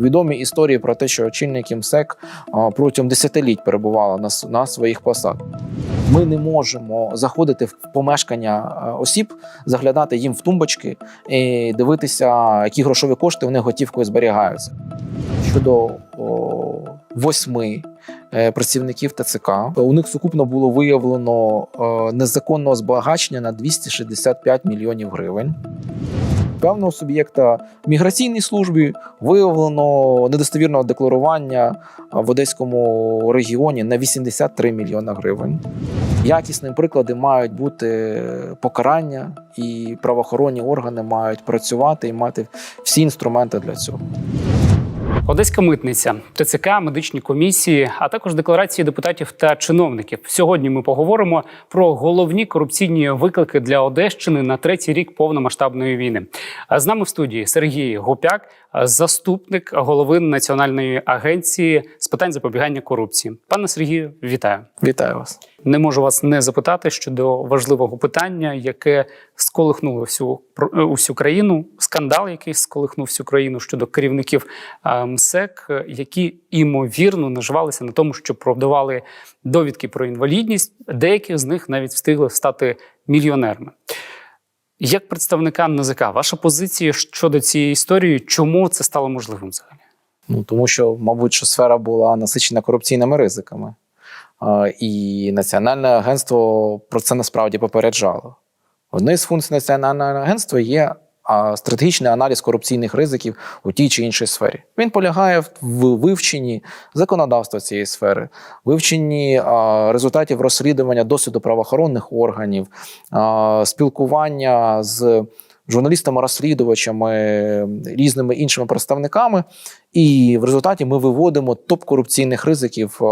Відомі історії про те, що очільники МСЕК протягом десятиліть перебували на, на своїх посадах. Ми не можемо заходити в помешкання осіб, заглядати їм в тумбочки і дивитися, які грошові кошти вони готівкою зберігаються. Щодо о, восьми е, працівників ТЦК, у них сукупно було виявлено е, незаконного збагачення на 265 мільйонів гривень. Певного суб'єкта міграційній службі виявлено недостовірного декларування в Одеському регіоні на 83 мільйона гривень. Якісним прикладом мають бути покарання, і правоохоронні органи мають працювати і мати всі інструменти для цього. Одеська митниця, ТЦК, медичні комісії, а також декларації депутатів та чиновників. Сьогодні ми поговоримо про головні корупційні виклики для Одещини на третій рік повномасштабної війни. З нами в студії Сергій Гопяк, заступник голови Національної агенції з питань запобігання корупції. Пане Сергію, вітаю. Вітаю вас. Не можу вас не запитати щодо важливого питання, яке сколихнуло всю е, усю країну. Скандал, який сколихнув всю країну щодо керівників е, МСЕК, е, які імовірно наживалися на тому, що продавали довідки про інвалідність. Деякі з них навіть встигли стати мільйонерами. Як представника НАЗК, ваша позиція щодо цієї історії, чому це стало можливим взагалі? Ну тому що, мабуть, що сфера була насичена корупційними ризиками. І Національне агентство про це насправді попереджало. Однією з функцій Національного агентства є стратегічний аналіз корупційних ризиків у тій чи іншій сфері. Він полягає в вивченні законодавства цієї сфери, вивченні результатів розслідування досвіду правоохоронних органів, спілкування з журналістами-розслідувачами, різними іншими представниками, і в результаті ми виводимо топ корупційних ризиків е,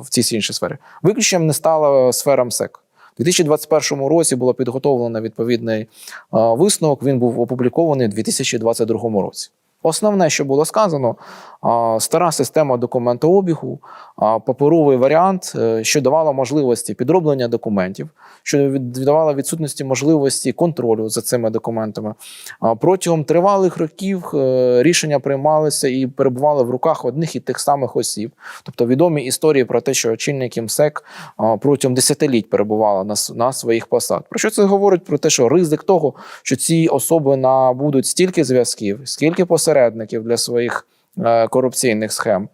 в цій чи іншій сфері. Виключенням не стала сфера МСЕК. У 2021 році було підготовлено відповідний е, висновок. Він був опублікований у 2022 році. Основне, що було сказано, стара система документообігу, паперовий варіант, е, що давала можливості підроблення документів, що віддавала відсутності можливості контролю за цими документами. Протягом тривалих років е, рішення приймалися і перебували в руках одних і тих самих осіб. Тобто відомі історії про те, що очільники МСЕК протягом десятиліть перебували на, на своїх посад. Про що це говорить? Про те, що ризик того, що ці особи набудуть стільки зв'язків, скільки посередників для своїх корупційних схем.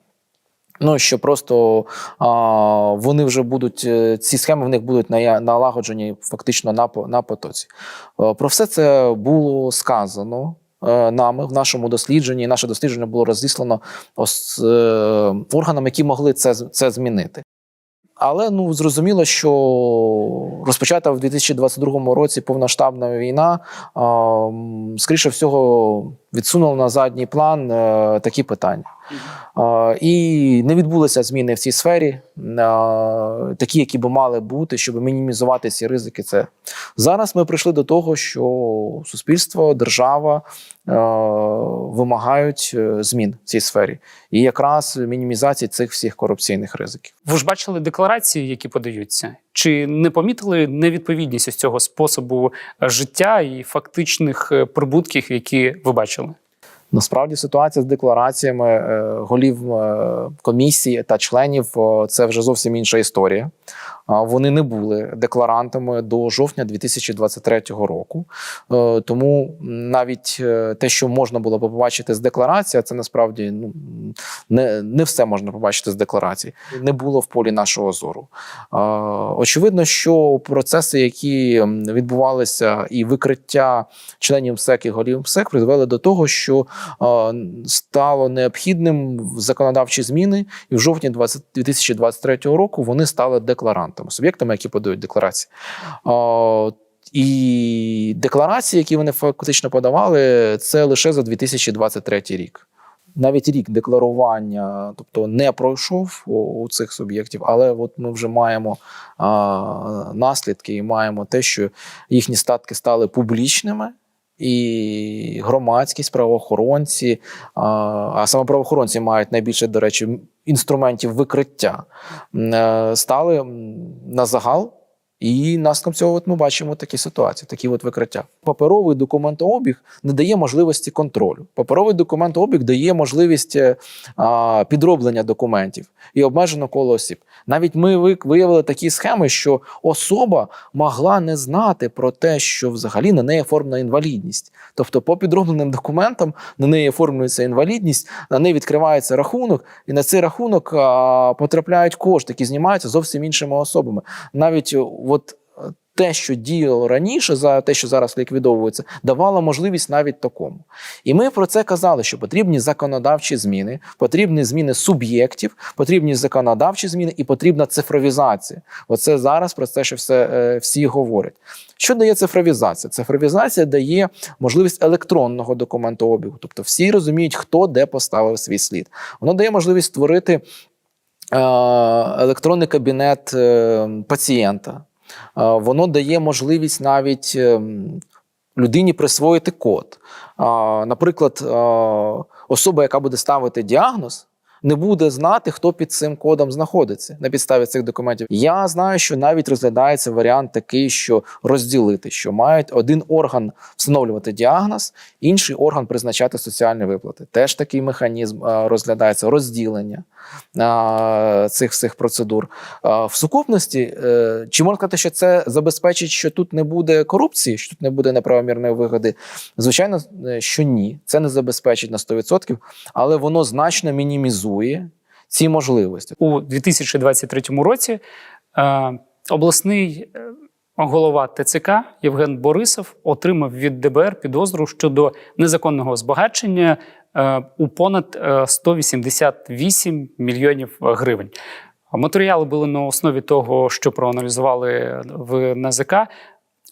Ну що просто а, вони вже будуть е, ці схеми в них будуть налагоджені фактично на на потоці. Е, Про все це було сказано. е, Нами в нашому дослідженні, наше дослідження було розіслано е, органам, які могли це, це змінити. Але ну зрозуміло, що розпочата в 2022 році повноштабна війна, скоріше всього, відсунула на задній план е, такі питання. І не відбулися зміни в цій сфері, такі, які би мали бути, щоб мінімізувати ці ризики. Це зараз ми прийшли до того, що суспільство, держава вимагають е, змін в цій сфері, і якраз мінімізації цих всіх корупційних ризиків. Ви ж бачили декларації, які подаються? Чи не помітили невідповідність ось цього способу життя і фактичних е, прибутків, які ви бачили? Насправді ситуація з деклараціями е, голів е, комісії та членів це вже зовсім інша історія. Вони не були декларантами до жовтня 2023 року. Е, Тому навіть е, те, що можна було побачити з декларації, це насправді ну не, не все можна побачити з декларації. Не було в полі нашого зору. Е, Очевидно, що процеси, які відбувалися, і викриття членів МСЕК і голів МСЕК призвели до того, що стало необхідним законодавчі зміни, і в жовтні 20 2023 року вони стали декларантами, суб'єктами, які подають декларації. І декларації, які вони фактично подавали, це лише за 2023 рік. Навіть рік декларування, тобто не пройшов у, у цих суб'єктів, але от ми вже маємо а, наслідки і маємо те, що їхні статки стали публічними, і громадськість, правоохоронці, а саме правоохоронці мають найбільше, до речі, інструментів викриття, е, стали на загал І наслідком цього от ми бачимо такі ситуації, такі от викриття. Паперовий документообіг не дає можливості контролю. Паперовий документообіг дає можливість е, а, підроблення документів і обмежено коло осіб. Навіть ми виявили такі схеми, що особа могла не знати про те, що взагалі на неї оформлена інвалідність. Тобто, по підробленим документам на неї оформлюється інвалідність, на неї відкривається рахунок, і на цей рахунок потрапляють кошти, які знімаються зовсім іншими особами. Навіть от те, що діяло раніше, за те, що зараз ліквідовується, давало можливість навіть такому. І ми про це казали, що потрібні законодавчі зміни, потрібні зміни суб'єктів, потрібні законодавчі зміни і потрібна цифровізація. Оце зараз про це, що все е, всі говорять. Що дає цифровізація? Цифровізація дає можливість електронного документообігу, тобто всі розуміють, хто де поставив свій слід. Воно дає можливість створити е, електронний кабінет е, пацієнта. Воно дає можливість навіть ем, людині присвоїти код. Наприклад, особа, яка буде ставити діагноз, не буде знати, хто під цим кодом знаходиться на підставі цих документів. Я знаю, що навіть розглядається варіант такий, що розділити, що мають один орган встановлювати діагноз, інший орган призначати соціальні виплати. Теж такий механізм е, розглядається розділення е, цих всіх процедур. Е, В сукупності, чи можна сказати, що це забезпечить, що тут не буде корупції, що тут не буде неправомірної вигоди? Звичайно, що ні, це не забезпечить на 100%, але воно значно мінімізує ці можливості. у 2023 році е, обласний е, голова ТЦК Євген Борисов отримав від ДБР підозру щодо незаконного збагачення е, у понад е, 188 мільйонів гривень. Матеріали були на основі того, що проаналізували в НАЗК.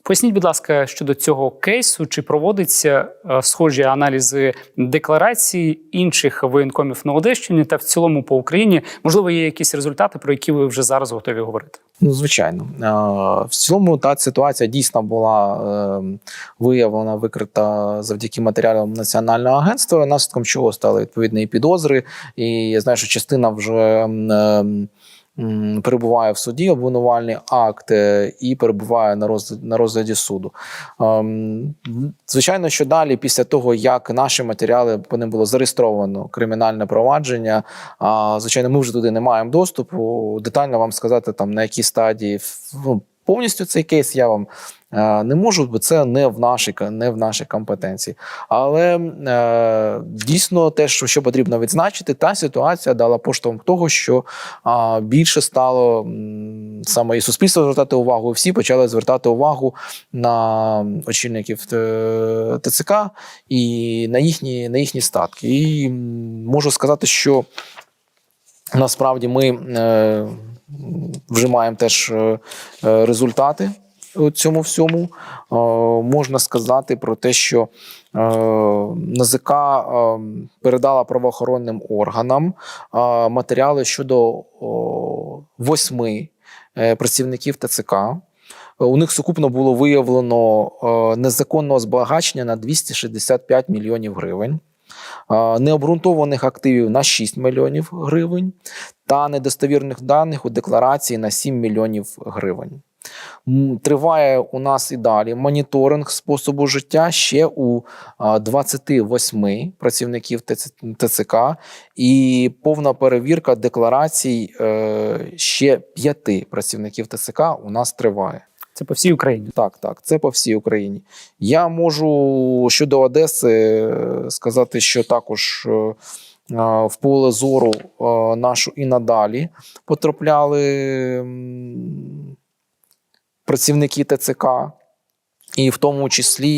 Поясніть, будь ласка, щодо цього кейсу, чи проводяться е, схожі аналізи декларацій інших воєнкомів на Одещині та в цілому по Україні? Можливо, є якісь результати, про які ви вже зараз готові говорити? Ну, звичайно, Е, в цілому та ситуація дійсно була е, виявлена, викрита завдяки матеріалам національного агентства, наслідком чого стали відповідні підозри. І я знаю, що частина вже м, е, м, перебуває в суді, обвинувальний акт е, і перебуває на розгляді, на розгляді суду. Ем, Звичайно, що далі, після того, як наші матеріали по ним було зареєстровано кримінальне провадження, звичайно, ми вже туди не маємо доступу. Детально вам сказати, там на якій стадії ну, повністю цей кейс я вам е, не можу, бо це не в нашій не в нашій компетенції. Але е, дійсно, те, що, що потрібно відзначити, та ситуація дала поштовх того, що більше стало саме і суспільство звертати увагу, і всі почали звертати увагу на очільників е, ТЦК і на їхні, на їхні статки. І можу сказати, що насправді ми вже маємо теж е, е, результати у цьому всьому. Е, можна сказати про те, що НАЗК е, передала правоохоронним органам матеріали щодо восьми працівників ТЦК. У них сукупно було виявлено незаконного збагачення на 265 мільйонів гривень, необґрунтованих активів на 6 мільйонів гривень та недостовірних даних у декларації на 7 мільйонів гривень. Триває у нас і далі моніторинг способу життя ще у 28 працівників ТЦ ТЦК і повна перевірка декларацій е, ще п'яти працівників ТЦК у нас триває. Це по всій Україні. Так, так, це по всій Україні. Я можу щодо Одеси е, сказати, що також е, е, в поле зору нашу і надалі потрапляли працівники ТЦК. І в тому числі,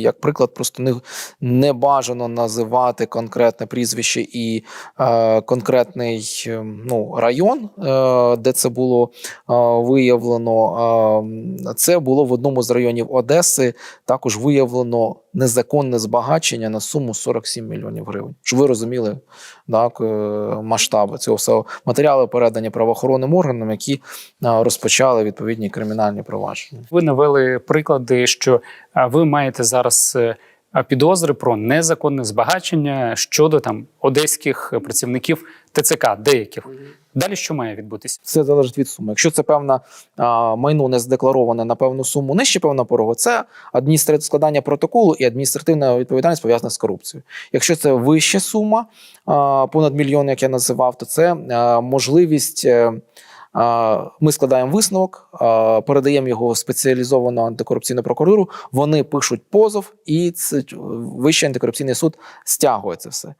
як приклад, просто не, не бажано називати конкретне прізвище і е, конкретний е, ну, район, е, де це було е, виявлено. Е, це було в одному з районів Одеси. Також виявлено незаконне збагачення на суму 47 мільйонів гривень. Щоб ви розуміли так, е, масштаби цього всього. Матеріали передані правоохоронним органам, які е, розпочали відповідні кримінальні провадження. Ви навели приклади, що ви маєте зараз е, е, підозри про незаконне збагачення щодо там одеських працівників ТЦК, деяких. Далі що має відбутися? Все залежить від суми. Якщо це певна а, майно не задеклароване на певну суму нижче певного порогу, це адміністративне складання протоколу і адміністративна відповідальність пов'язана з корупцією. Якщо це вища сума, а, понад мільйон, як я називав, то це а, можливість. е, а, Ми складаємо висновок, передаємо його спеціалізовану антикорупційну прокуратуру. Вони пишуть позов, і Вищий антикорупційний суд стягує це все.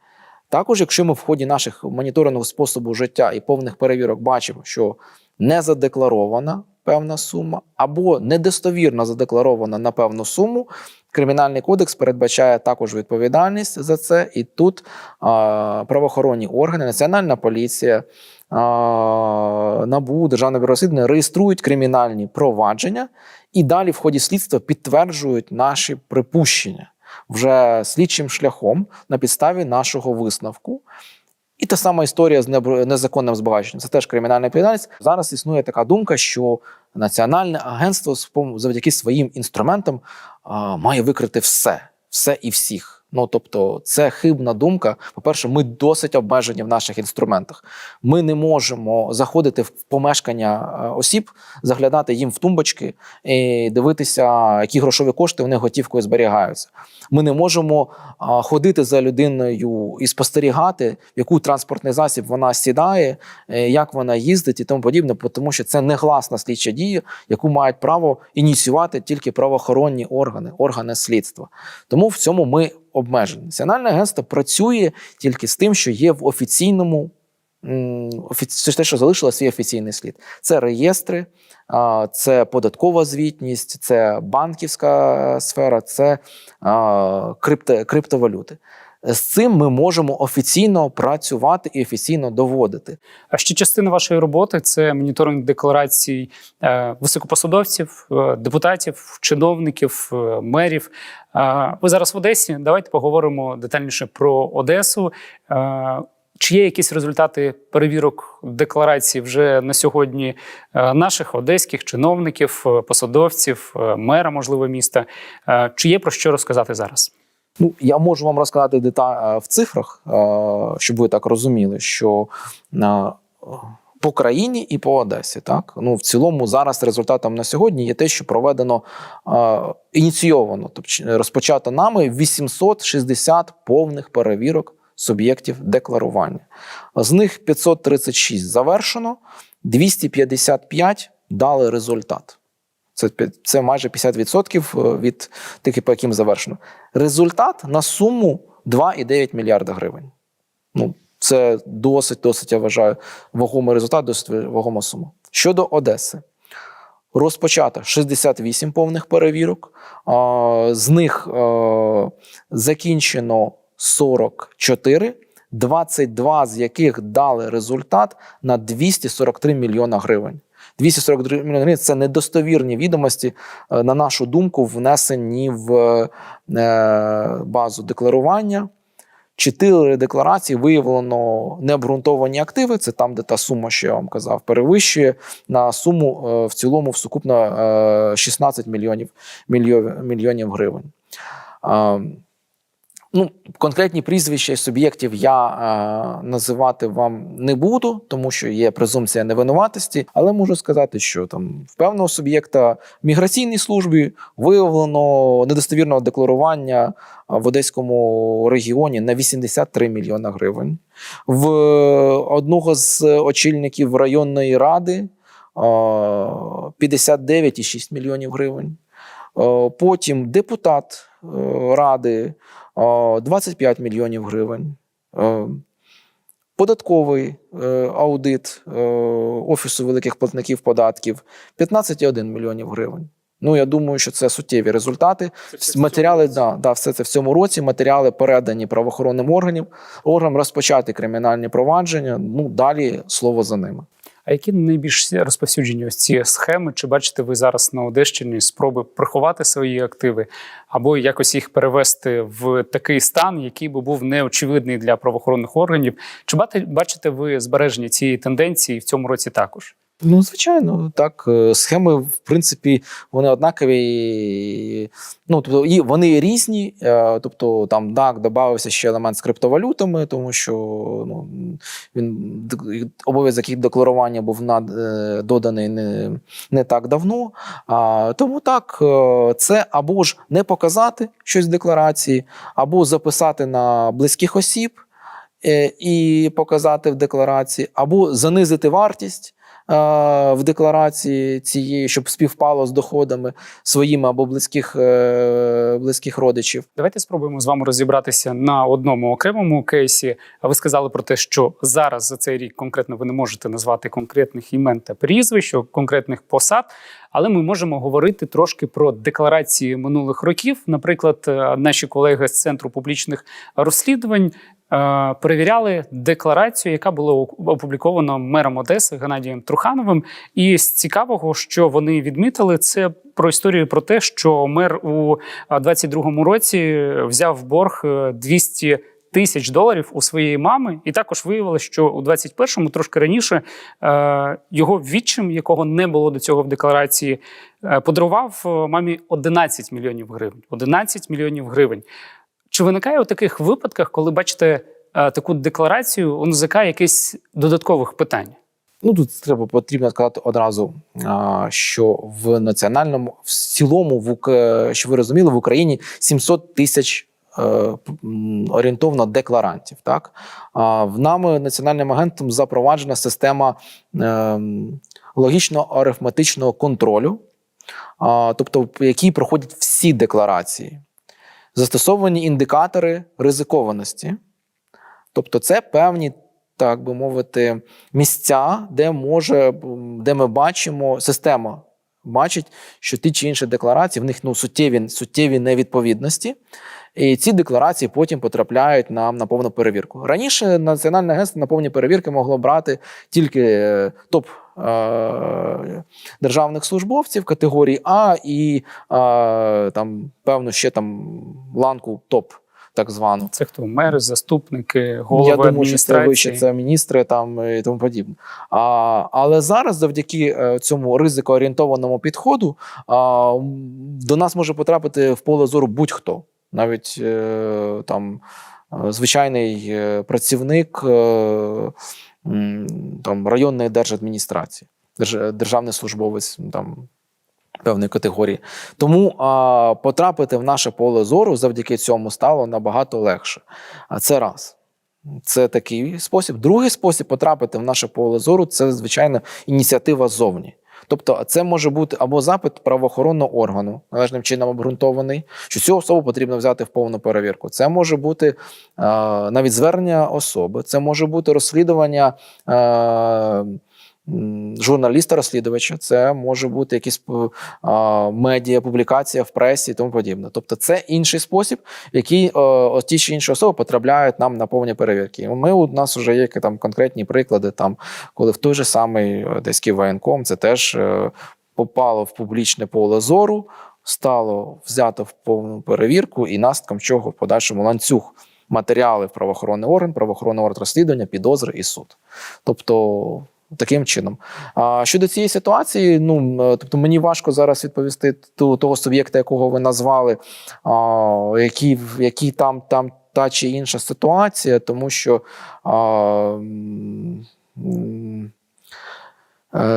Також, якщо ми в ході наших моніторингу способу життя і повних перевірок бачимо, що не задекларована певна сума або недостовірно задекларована на певну суму, Кримінальний кодекс передбачає також відповідальність за це. І тут а, правоохоронні органи, Національна поліція, НАБУ, Державне бюро розслідування реєструють кримінальні провадження і далі в ході слідства підтверджують наші припущення вже слідчим шляхом на підставі нашого висновку. І та сама історія з незаконним збагаченням. Це теж кримінальна відповідальність. Зараз існує така думка, що національне агентство завдяки своїм інструментам має викрити все, все і всіх. Ну тобто, це хибна думка. По-перше, ми досить обмежені в наших інструментах. Ми не можемо заходити в помешкання е, осіб, заглядати їм в тумбочки і дивитися, які грошові кошти вони готівкою зберігаються. Ми не можемо ходити за людиною і спостерігати, в яку транспортний засіб вона сідає, е, як вона їздить і тому подібне, тому що це негласна слідча дія, яку мають право ініціювати тільки правоохоронні органи, органи слідства. Тому в цьому ми обмежені. Національне агентство працює тільки з тим, що є в офіційному. Це те, що залишило свій офіційний слід. Це реєстри, це податкова звітність, це банківська сфера, це крипто, криптовалюти. З цим ми можемо офіційно працювати і офіційно доводити. А ще частина вашої роботи це моніторинг декларацій е, високопосадовців, е, депутатів, чиновників, е, мерів. Ви зараз в Одесі. Давайте поговоримо детальніше про Одесу. Чи є якісь результати перевірок декларацій вже на сьогодні наших одеських чиновників, посадовців, мера, можливо, міста? Чи є про що розказати зараз? Ну, я можу вам розказати деталь в цифрах, е, щоб ви так розуміли, що е, по країні і по Одесі, так ну в цілому зараз результатом на сьогодні є те, що проведено е, ініційовано, тобто розпочато нами 860 повних перевірок суб'єктів декларування. З них 536 завершено, 255 дали результат. Це, це майже 50% від тих, по яким завершено. Результат на суму 2,9 мільярда гривень. Ну, це досить, досить, я вважаю, вагомий результат, досить вагома сума. Щодо Одеси, розпочато 68 повних перевірок, з них е, закінчено 44, 22 з яких дали результат на 243 мільйона гривень. 243 мільйони гривень це недостовірні відомості, е, на нашу думку, внесені в е, базу декларування. Чотири декларації виявлено необґрунтовані активи. Це там, де та сума, що я вам казав, перевищує на суму е, в цілому в сукупно е, 16 мільйонів, мільйонів, мільйонів гривень. Е, Ну, конкретні прізвища суб'єктів я е, називати вам не буду, тому що є презумпція невинуватості, але можу сказати, що там в певного суб'єкта в міграційній службі виявлено недостовірного декларування в одеському регіоні на 83 мільйона гривень. В одного з очільників районної ради е, 59,6 мільйонів гривень. Е, Потім депутат е, ради е, 25 мільйонів гривень. Е, Податковий е, аудит е, Офісу великих платників податків 15,1 мільйонів гривень. Ну, я думаю, що це суттєві результати. Матеріали, да, да, все це в цьому році. Матеріали передані правоохоронним органам, органам розпочати кримінальні провадження. Ну, далі слово за ними. А які найбільш розповсюджені ось ці схеми? Чи бачите ви зараз на Одещині спроби приховати свої активи або якось їх перевести в такий стан, який би був неочевидний для правоохоронних органів? Чи бачите ви збереження цієї тенденції в цьому році також? Ну, звичайно, так. Е, Схеми, в принципі, вони однакові. Ну, тобто, і вони різні. е, Тобто, там так, додався ще елемент з криптовалютами, тому що ну, він обов'язок їх декларування був над, е, доданий не, не так давно. А, тому так, це або ж не показати щось в декларації, або записати на близьких осіб і показати в декларації, або занизити вартість в декларації цієї, щоб співпало з доходами своїми або близьких, е, близьких родичів. Давайте спробуємо з вами розібратися на одному окремому кейсі. Ви сказали про те, що зараз за цей рік конкретно ви не можете назвати конкретних імен та прізвищ, конкретних посад, але ми можемо говорити трошки про декларації минулих років. Наприклад, е, наші колеги з центру публічних розслідувань. Е, Перевіряли декларацію, яка була опублікована мером Одеси Геннадієм Трухановим. І з цікавого, що вони відмітили, це про історію про те, що мер у а, 22-му році взяв борг е, 200 тисяч доларів у своєї мами, і також виявилося, що у 21-му, трошки раніше, е, його відчим, якого не було до цього в декларації, е, подарував е, мамі 11 мільйонів гривень. 11 мільйонів гривень. Чи виникає у таких випадках, коли бачите е, таку декларацію, у НЗК якихось додаткових питань? Ну тут треба потрібно сказати одразу, що в національному в цілому, в щоб ви розуміли, в Україні 700 тисяч. е, Орієнтовно декларантів, так в нами національним агентом запроваджена система ем, логічно-арифметичного контролю, тобто в якій проходять всі декларації, застосовані індикатори ризикованості, тобто це певні так би мовити, місця, де може, де ми бачимо, система бачить, що ті чи інші декларації, в них ну, суттєві, суттєві невідповідності. І ці декларації потім потрапляють нам на повну перевірку. Раніше Національне агентство на повні перевірки могло брати тільки е, топ державних службовців категорії А і е, там, певно, ще там ланку топ, так звану. Це хто мери, заступники, голови Я думаю, що це вище це міністри там і тому подібне. А, але зараз, завдяки е, цьому ризикоорієнтованому підходу, а, до нас може потрапити в поле зору будь-хто, навіть е, там е, звичайний е, працівник е, там, районної держадміністрації, державний службовець там. Певної категорії. Тому а, потрапити в наше поле зору завдяки цьому стало набагато легше. А це раз. Це такий спосіб. Другий спосіб потрапити в наше поле зору це, звичайно, ініціатива ззовні. Тобто, це може бути або запит правоохоронного органу, належним чином обґрунтований, що цю особу потрібно взяти в повну перевірку. Це може бути е, навіть звернення особи, це може бути розслідування. Е, Журналіста-розслідувача, це може бути якісь е, медіа, публікація в пресі і тому подібне. Тобто, це інший спосіб, в який е, от ті чи інші особи потрапляють нам на повні перевірки. Ми у нас вже є там конкретні приклади, там коли в той же самий одеський воєнком це теж е, попало в публічне поле зору, стало взято в повну перевірку, і наслідком чого в подальшому ланцюг матеріали в правоохоронний орган, правоохоронний орган розслідування, підозри і суд. Тобто. Таким чином, а щодо цієї ситуації, ну е, тобто мені важко зараз відповісти ту, того суб'єкта, якого ви назвали, а, який, який там, там та чи інша ситуація, тому що а,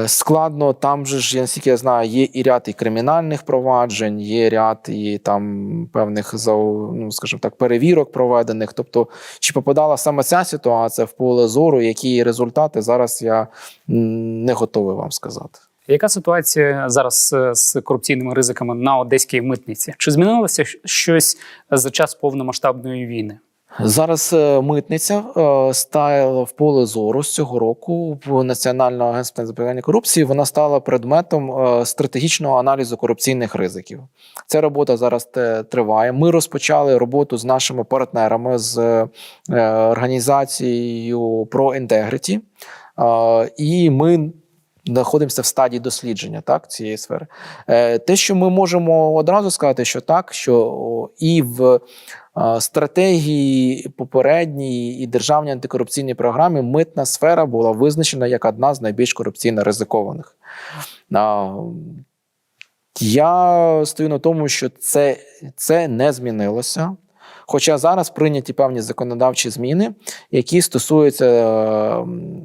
складно там же ж, я наскільки я знаю, є і ряд і кримінальних проваджень, є ряд і там певних ну, скажімо так, перевірок проведених. Тобто, чи попадала саме ця ситуація в поле зору, які результати зараз я не готовий вам сказати. Яка ситуація зараз е, з корупційними ризиками на одеській митниці? Чи змінилося щось за час повномасштабної війни? Зараз е, митниця е, стала в поле зору з цього року в Національного агентства запобігання корупції. Вона стала предметом е, стратегічного аналізу корупційних ризиків. Ця робота зараз триває. Ми розпочали роботу з нашими партнерами з організацією ProIntegrity. Е, І ми знаходимося в стадії дослідження так, цієї сфери. Е, Те, що ми можемо одразу сказати, що так, що і в стратегії попередній і державній антикорупційній програмі митна сфера була визначена як одна з найбільш корупційно ризикованих. Я стою на тому, що це, це не змінилося. Хоча зараз прийняті певні законодавчі зміни, які стосуються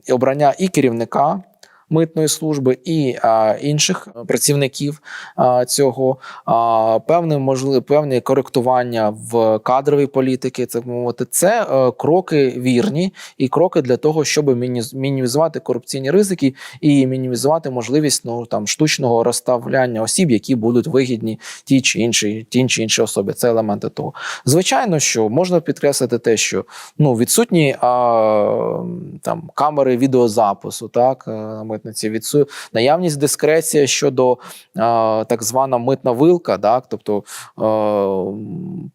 обрання і керівника митної служби, і а, інших працівників а, цього, а, певне можливе певне коректування в кадровій політики. Це мовити, це е, кроки вірні і кроки для того, щоб мінімізувати корупційні ризики і мінімізувати можливість ну там штучного розставляння осіб, які будуть вигідні ті чи інші, ті чи інші особи. Це елементи того. Звичайно, що можна підкреслити те, що ну відсутні а, там камери відеозапису, так е, на митниці відсу... наявність дискреція щодо е, так звана митна вилка, так, тобто. е,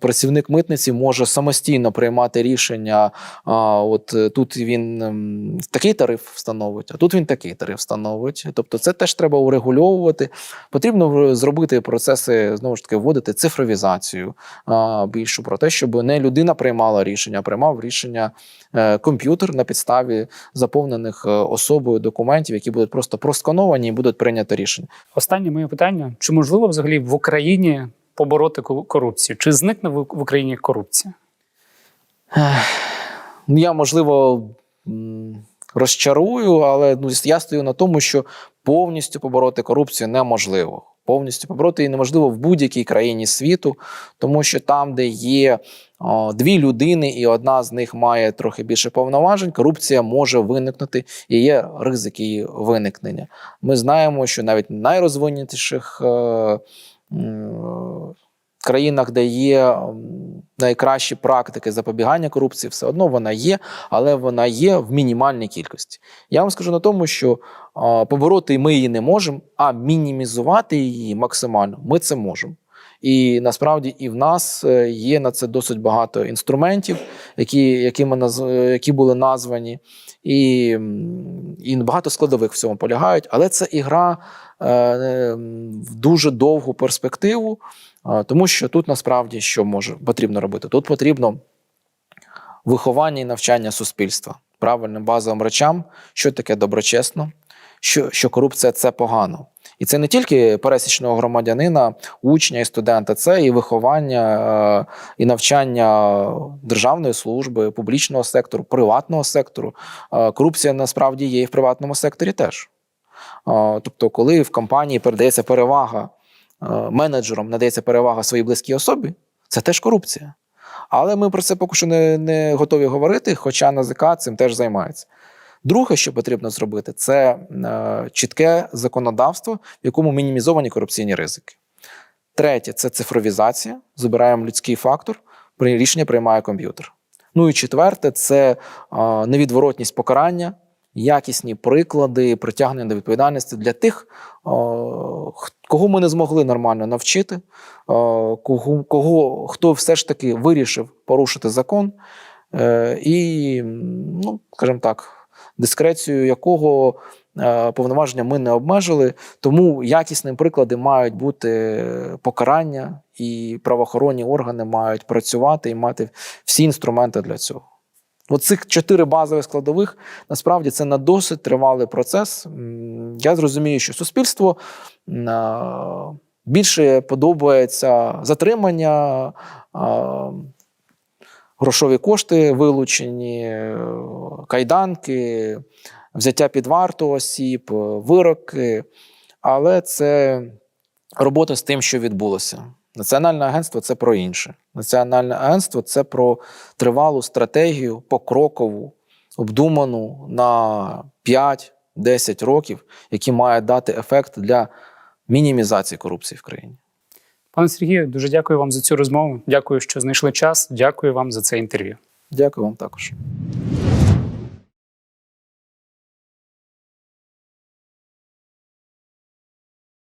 Працівник митниці може самостійно приймати рішення. А, от е, тут він ем, такий тариф встановить, а тут він такий тариф встановить. Тобто, це теж треба урегульовувати. Потрібно зробити процеси знову ж таки вводити цифровізацію а, більшу про те, щоб не людина приймала рішення, а приймав рішення е, комп'ютер на підставі заповнених е, особою документів, які будуть просто проскановані і будуть прийняти рішення. Останнє моє питання: чи можливо взагалі в Україні побороти корупцію? Чи зникне в Україні корупція? Я можливо розчарую, але ну, я стою на тому, що повністю побороти корупцію неможливо. Повністю побороти її неможливо в будь-якій країні світу, тому що там, де є о, дві людини, і одна з них має трохи більше повноважень, корупція може виникнути і є ризик її виникнення. Ми знаємо, що навіть в найрозвинутіших е, м, країнах, де є найкращі практики запобігання корупції, все одно вона є, але вона є в мінімальній кількості. Я вам скажу на тому, що побороти ми її не можемо, а мінімізувати її максимально ми це можемо. І насправді і в нас е, є на це досить багато інструментів, які, які, ми наз... які були названі, і, і багато складових в цьому полягають. Але це ігра е, е, в дуже довгу перспективу, тому що тут насправді що може потрібно робити? Тут потрібно виховання і навчання суспільства правильним базовим речам, що таке доброчесно, що, що корупція це погано. І це не тільки пересічного громадянина, учня і студента, це і виховання е, і навчання державної служби, публічного сектору, приватного сектору. Е, Корупція насправді є і в приватному секторі теж. Тобто, коли в компанії передається перевага е, менеджерам, надається перевага своїй близькій особі, це теж корупція. Але ми про це поки що не, не готові говорити, хоча НАЗК цим теж займається. Друге, що потрібно зробити, це е, чітке законодавство, в якому мінімізовані корупційні ризики. Третє це цифровізація. Забираємо людський фактор, рішення приймає комп'ютер. Ну і четверте це е, невідворотність покарання, якісні приклади притягнення до відповідальності для тих, е, кого ми не змогли нормально навчити, е, кого, кого хто все ж таки вирішив порушити закон, е, і, ну, скажімо так, дискрецію якого повноваження ми не обмежили. Тому якісним прикладом мають бути покарання, і правоохоронні органи мають працювати і мати всі інструменти для цього. Оцих чотири базових складових насправді це на досить тривалий процес. Я зрозумію, що суспільство більше подобається затримання, грошові кошти вилучені, е, кайданки, взяття під варту осіб, е, вироки. Але це робота з тим, що відбулося. Національне агентство це про інше. Національне агентство це про тривалу стратегію, покрокову, обдуману на 5-10 років, які має дати ефект для мінімізації корупції в країні. Пане Сергію, дуже дякую вам за цю розмову. Дякую, що знайшли час. Дякую вам за це інтерв'ю. Дякую вам також.